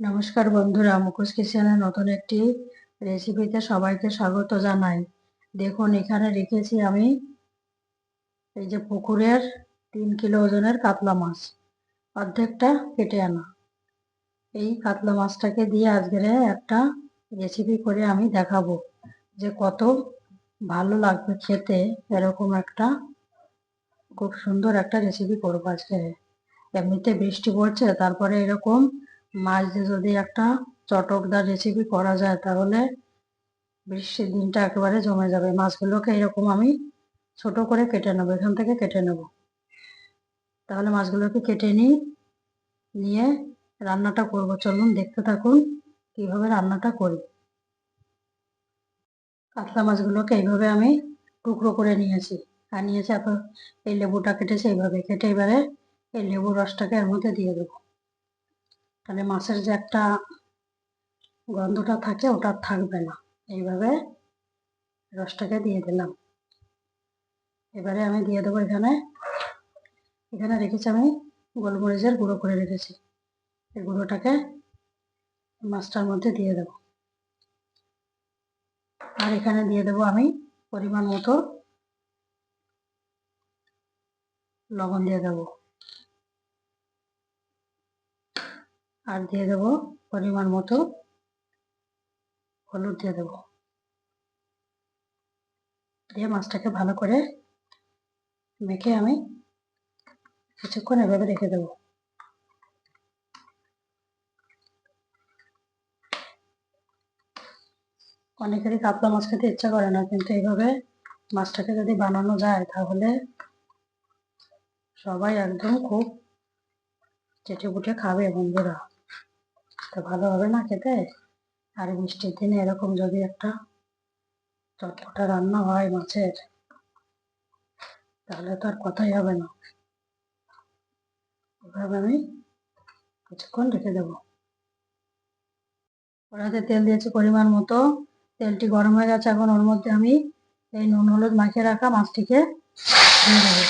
নমস্কার বন্ধুরা মুখোশ কিচেনে নতুন একটি রেসিপিতে সবাইকে স্বাগত জানাই। দেখুন, এখানে রেখেছি আমি এই যে পুকুরের তিন কিলো ওজনের কাতলা মাছ, অর্ধেকটা কেটে আনা। এই কাতলা মাছটাকে দিয়ে আজকের একটা রেসিপি করে আমি দেখাবো যে কত ভালো লাগবে খেতে, এরকম একটা খুব সুন্দর একটা রেসিপি করব আজকে। এমনিতে বৃষ্টি পড়ছে, তারপরে এরকম মাছ দিয়ে যদি একটা চটকদার রেসিপি করা যায়, তাহলে বৃষ্টির দিনটা একেবারে জমে যাবে। মাছগুলোকে এরকম আমি ছোট করে কেটে নেব, এখান থেকে কেটে নেব। তাহলে মাছগুলোকে কেটে নিই, নিয়ে রান্নাটা করব। চলুন দেখতে থাকুন কীভাবে রান্নাটা করি। কাতলা মাছগুলোকে এইভাবে আমি টুকরো করে নিয়েছি। আর নিয়েছি এত, এই লেবুটা কেটেছে এইভাবে। কেটে এবারে এই লেবুর রসটাকে এর মধ্যে দিয়ে দেবো। তাহলে মাছের যে একটা গন্ধটা থাকে, ওটা থাকবে না। এইভাবে রসটাকে দিয়ে দিলাম। এবারে আমি দিয়ে দেবো এখানে এখানে রেখেছি আমি গোলমরিচের গুঁড়ো করে রেখেছি। এই গুঁড়োটাকে মাছটার মধ্যে দিয়ে দেব। আর এখানে দিয়ে দেবো আমি পরিমাণ মতো লবণ দিয়ে দেবো। আর দিয়ে দেব পরিমাণ মতো হলুদ দিয়ে দেব। দিয়ে মাছটাকে ভালো করে মেখে আমি কিছুক্ষণ এভাবে রেখে দেব। অনেকেরই কাতলা মাছ খেতে ইচ্ছা করে না, কিন্তু এইভাবে মাছটাকে যদি বানানো যায় তাহলে সবাই একদম খুব চেটে পুটে খাবে বন্ধুরা। তো ভালো হবে না খেতে? আর বৃষ্টির দিনে এরকম যদি একটা চটপটা রান্না হয় মাছের, তাহলে তো আর কথাই হবে না। এভাবে আমি কিছুক্ষণ রেখে দেবো। কড়াতে তেল দিয়েছি পরিমাণ মতো। তেলটি গরম হয়ে গেছে, এখন ওর মধ্যে আমি এই নুন, হলুদ মাখিয়ে রাখা মাছটিকে দিয়ে দেবো।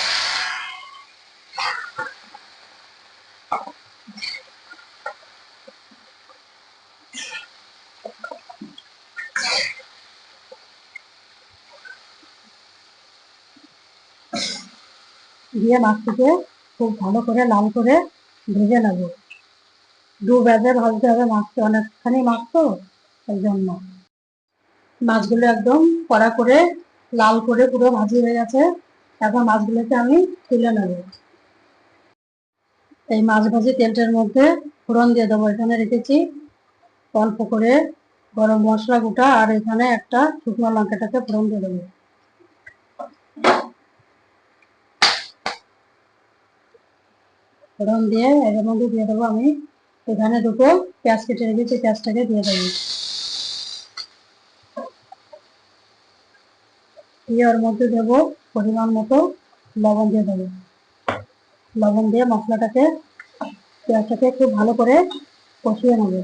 দিয়ে খুব ভালো করে লাল করে ভেজে নেব। দু ব্যাজে ভাজতে হবে মাছটা, অনেকখানি মাছ তো এই জন্য। মাছগুলো একদম কড়া করে লাল করে পুরো ভাজি হয়ে গেছে। এখন মাছগুলোকে আমি তুলে নেব। এই মাছ ভাজি তেলটার মধ্যে ফোড়ন দিয়ে দেবো। এখানে রেখেছি অল্প করে গরম মশলা গোটা আর এখানে একটা শুকনো লঙ্কাটাকে ফোড়ন দিয়ে দেবো। ফোড়ন দিয়ে এর মধ্যে দিয়ে দেবো আমি। এখানে দুটো পেঁয়াজ কেটে রেখেছি পেঁয়াজটাকে দিয়ে দেবো। দিয়ে ওর মধ্যে দেবো পরিমাণ মতো লবণ দিয়ে দেবো। লবণ দিয়ে মশলাটাকে, পেঁয়াজটাকে খুব ভালো করে কষিয়ে নেব।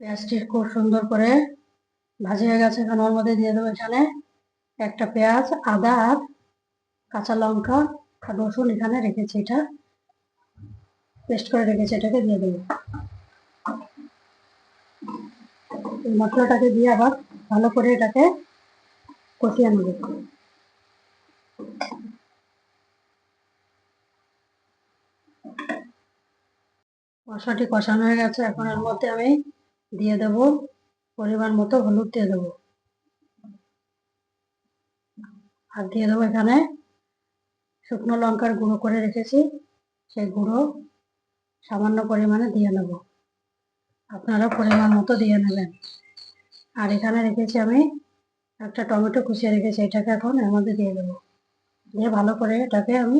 পেঁয়াজটি খুব সুন্দর করে ভাজি হয়ে গেছে, এখন ওর মধ্যে দিয়ে দেবো এখানে একটা পেঁয়াজ, আদা আর কাঁচা লঙ্কা, আর রসুন এখানে রেখেছি এটা। পেস্ট করে রেখেছি, এটাকে দিয়ে দেবো। এই মশলাটাকে দিয়ে আবার ভালো করে এটাকে কষিয়ে নেব। মশলাটি কষানো হয়ে গেছে, এখন এর মধ্যে আমি দিয়ে দেবো পরিমাণ মতো হলুদ দিয়ে দেবো। আর দিয়ে দেবো এখানে। শুকনো লঙ্কার গুঁড়ো করে রেখেছি, সেই গুঁড়ো সামান্য পরিমাণে দিয়ে নেব। আপনারা পরিমাণ মতো দিয়ে নেবেন। আর এখানে রেখেছি আমি একটা টমেটো কুচিয়ে রেখেছি, এটাকে এখন এর মধ্যে দিয়ে দেবো। দিয়ে ভালো করে এটাকে আমি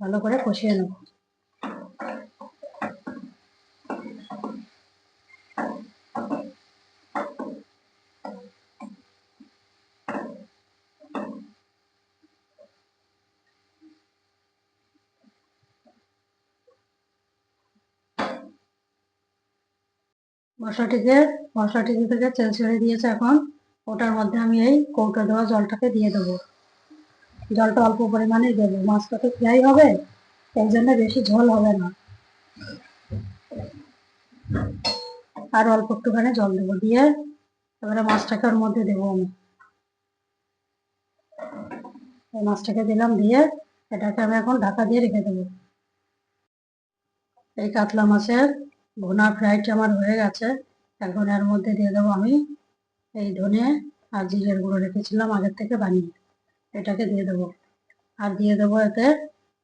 ভালো করে কষিয়ে নেব। মশলাটিকে মশলাটিকে থেকে তেল ছেড়ে দিয়েছে এখন। ওটার মধ্যে আমি এই কৌটো দেওয়া জলটাকে দিয়ে দেবো। জলটা অল্প পরিমাণেই দেবো। মাছটা তো ফ্রাই হবে, এই জন্য বেশি ঝোল হবে না। আর অল্প একটুখানি জল দেবো দিয়ে। এবারে মাছটাকে ওর মধ্যে দেবো আমি। এই মাছটাকে দিলাম দিয়ে এটাকে আমি এখন ঢাকা দিয়ে রেখে দেবো। এই কাতলা মাছের ভুনা ফ্রাইটা আমার হয়ে গেছে। এখন এর মধ্যে দিয়ে দেবো আমি এই ধনে আর জিরের গুঁড়ো রেখেছিলাম আগের থেকে বানিয়ে। এটাকে দিয়ে দেবো। আর দিয়ে দেবো এতে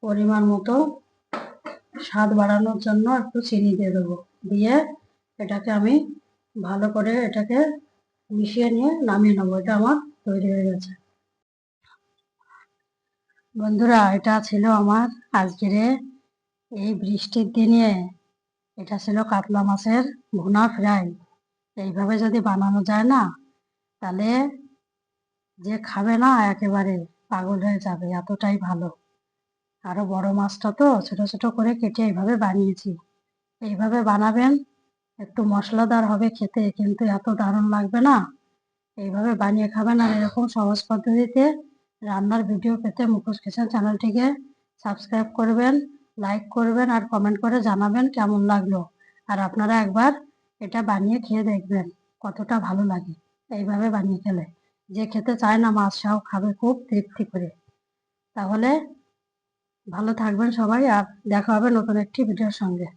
পরিমাণ মতো স্বাদ বাড়ানোর জন্য একটু চিনি দিয়ে দেবো। দিয়ে এটাকে আমি ভালো করে এটাকে মিশিয়ে নিয়ে নামিয়ে নেব। এটা আমার তৈরি হয়ে গেছে। বন্ধুরা, এটা ছিল আমার আজকের এই বৃষ্টির দিনে এটা ছিল কাতলা মাছের ভুনা ফ্রাই। এইভাবে যদি বানানো যায় না, তাহলে যে খাবে না, একেবারে পাগল হয়ে যাবে, এতটাই ভালো। আরও বড় মাছটা তো ছোট ছোট করে কেটে এইভাবে বানিয়েছি। এইভাবে বানাবেন, একটু মশলাদার হবে খেতে, কিন্তু এত দারুণ লাগবে না। এইভাবে বানিয়ে খাবেন আর এরকম সহজ পদ্ধতিতে রান্নার ভিডিও পেতে মুখোশ কিচেন চ্যানেলটিকে সাবস্ক্রাইব করবেন। লাইক করবেন আর কমেন্ট করে জানাবেন কেমন লাগল। আর আপনারা একবার এটা বানিয়ে খেয়ে দেখবেন, কতটা ভালো লাগে। এইভাবে বানিয়ে খেলে। যে খেতে চায় না, মাছ সাহ খাবে খুব তৃপ্তি করে। তাহলে ভালো থাকবেন সবাই আর দেখা হবে নতুন একটি ভিডিওর সঙ্গে।